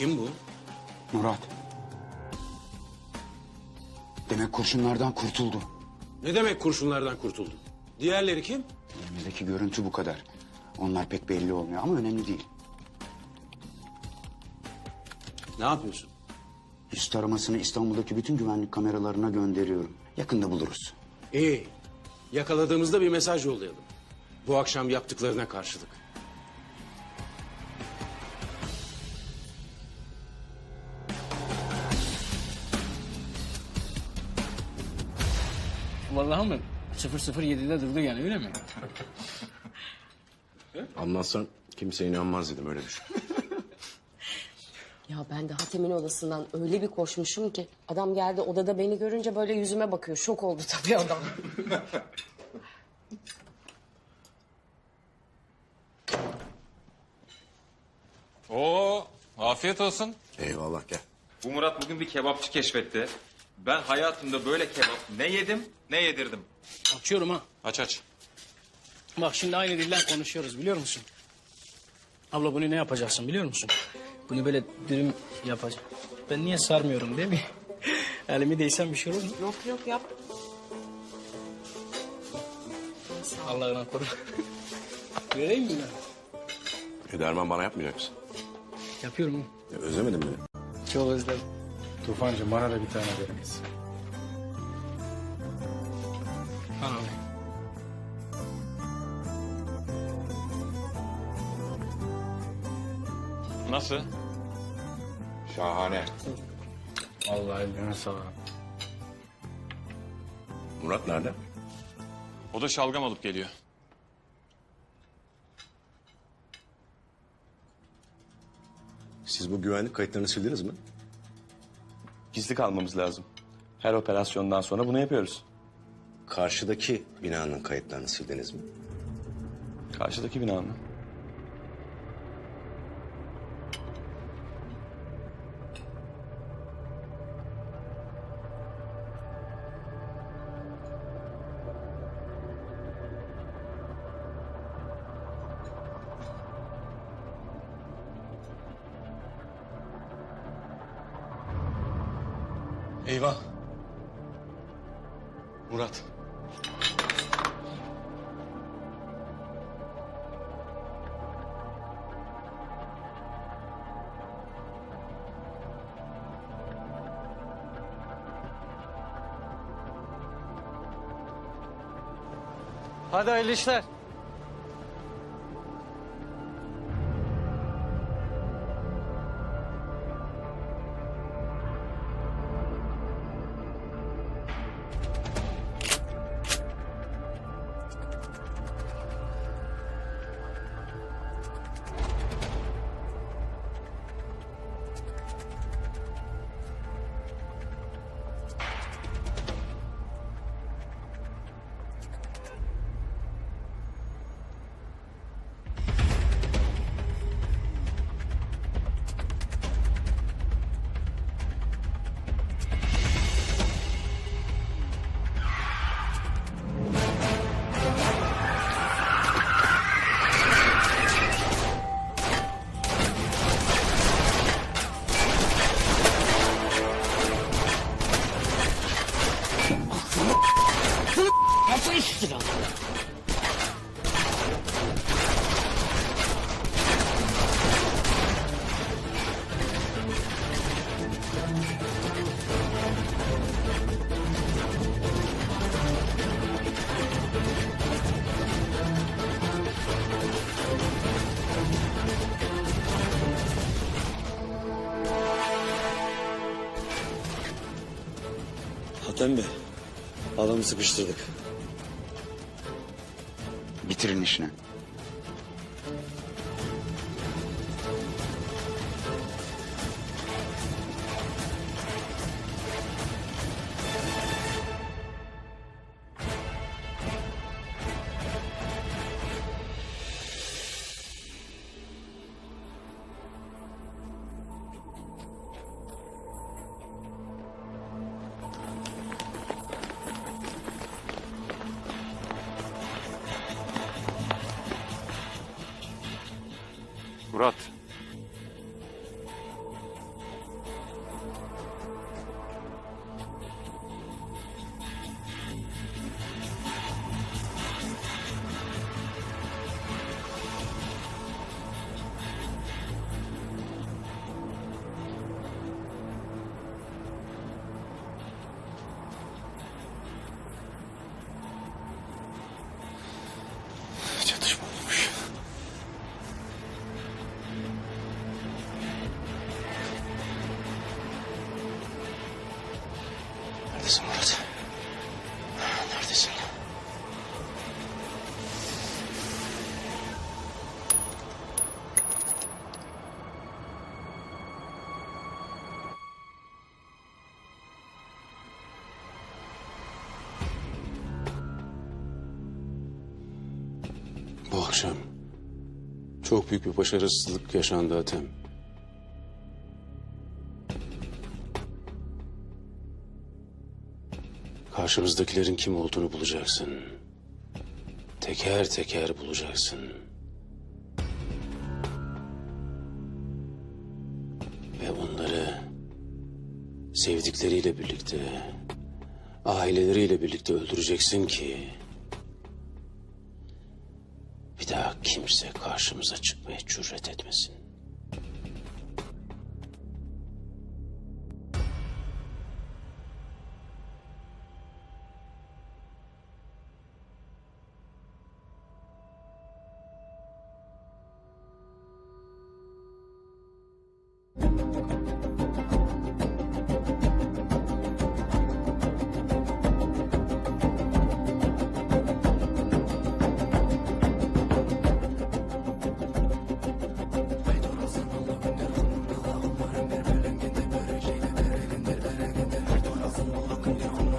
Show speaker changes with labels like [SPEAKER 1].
[SPEAKER 1] Kim bu?
[SPEAKER 2] Murat. Demek kurşunlardan kurtuldu.
[SPEAKER 1] Ne demek kurşunlardan kurtuldu? Diğerleri kim?
[SPEAKER 2] Elimdeki görüntü bu kadar. Onlar pek belli olmuyor ama önemli değil.
[SPEAKER 1] Ne yapıyorsun?
[SPEAKER 2] Yüz taramasını İstanbul'daki bütün güvenlik kameralarına gönderiyorum. Yakında buluruz.
[SPEAKER 1] İyi. Yakaladığımızda bir mesaj yollayalım. Bu akşam yaptıklarına karşılık.
[SPEAKER 3] Vallahi mi? 007'de durdu yani öyle mi?
[SPEAKER 4] Anlatsan kimse inanmaz dedim öyle düşün.
[SPEAKER 5] Ya ben de Hatem'in odasından öyle bir koşmuşum ki adam geldi odada beni görünce böyle yüzüme bakıyor. Şok oldu tabii adam.
[SPEAKER 6] Oo, afiyet olsun.
[SPEAKER 4] Eyvallah gel.
[SPEAKER 6] Bu Murat bugün bir kebapçı keşfetti. Ben hayatımda böyle kebap ne yedim ne yedirdim.
[SPEAKER 3] Açıyorum ha.
[SPEAKER 6] Aç aç.
[SPEAKER 3] Bak şimdi aynı dilden konuşuyoruz biliyor musun? Abla bunu ne yapacaksın biliyor musun? Bunu böyle dürüm yapacağım. Ben niye sarmıyorum değil mi? Elimi değsem bir şey olur mu?
[SPEAKER 5] yok yok yap.
[SPEAKER 3] Allah'ına koru. Vereyim mi?
[SPEAKER 4] E, Derman bana yapmayacak mısın?
[SPEAKER 3] Yapıyorum.
[SPEAKER 4] E, özlemedin beni.
[SPEAKER 3] Çok özledim.
[SPEAKER 7] Tufancığım bana da bir tane verir misin?
[SPEAKER 6] Nasıl?
[SPEAKER 4] Şahane.
[SPEAKER 7] Vallahi eline sağlık.
[SPEAKER 4] Murat nerede?
[SPEAKER 6] O da şalgam alıp geliyor.
[SPEAKER 4] Siz bu güvenlik kayıtlarını sildiniz mi?
[SPEAKER 8] Gizli kalmamız lazım. Her operasyondan sonra bunu yapıyoruz.
[SPEAKER 4] Karşıdaki binanın kayıtlarını sildiniz mi?
[SPEAKER 8] Karşıdaki bina mı? Eyvah. Murat.
[SPEAKER 3] Hadi hayırlı işler. Nasıl iştir
[SPEAKER 9] Hatem Bey, adamı sıkıştırdık.
[SPEAKER 2] Bitirin işini.
[SPEAKER 6] Murat.
[SPEAKER 1] Neredesin Murat? Neredesin? Bu akşam çok büyük bir başarısızlık yaşandı Atem. Karşımızdakilerin kim olduğunu bulacaksın. Teker teker bulacaksın. Ve onları sevdikleriyle birlikte, aileleriyle birlikte öldüreceksin ki bir daha kimse karşımıza çıkmaya cüret etmesin. 그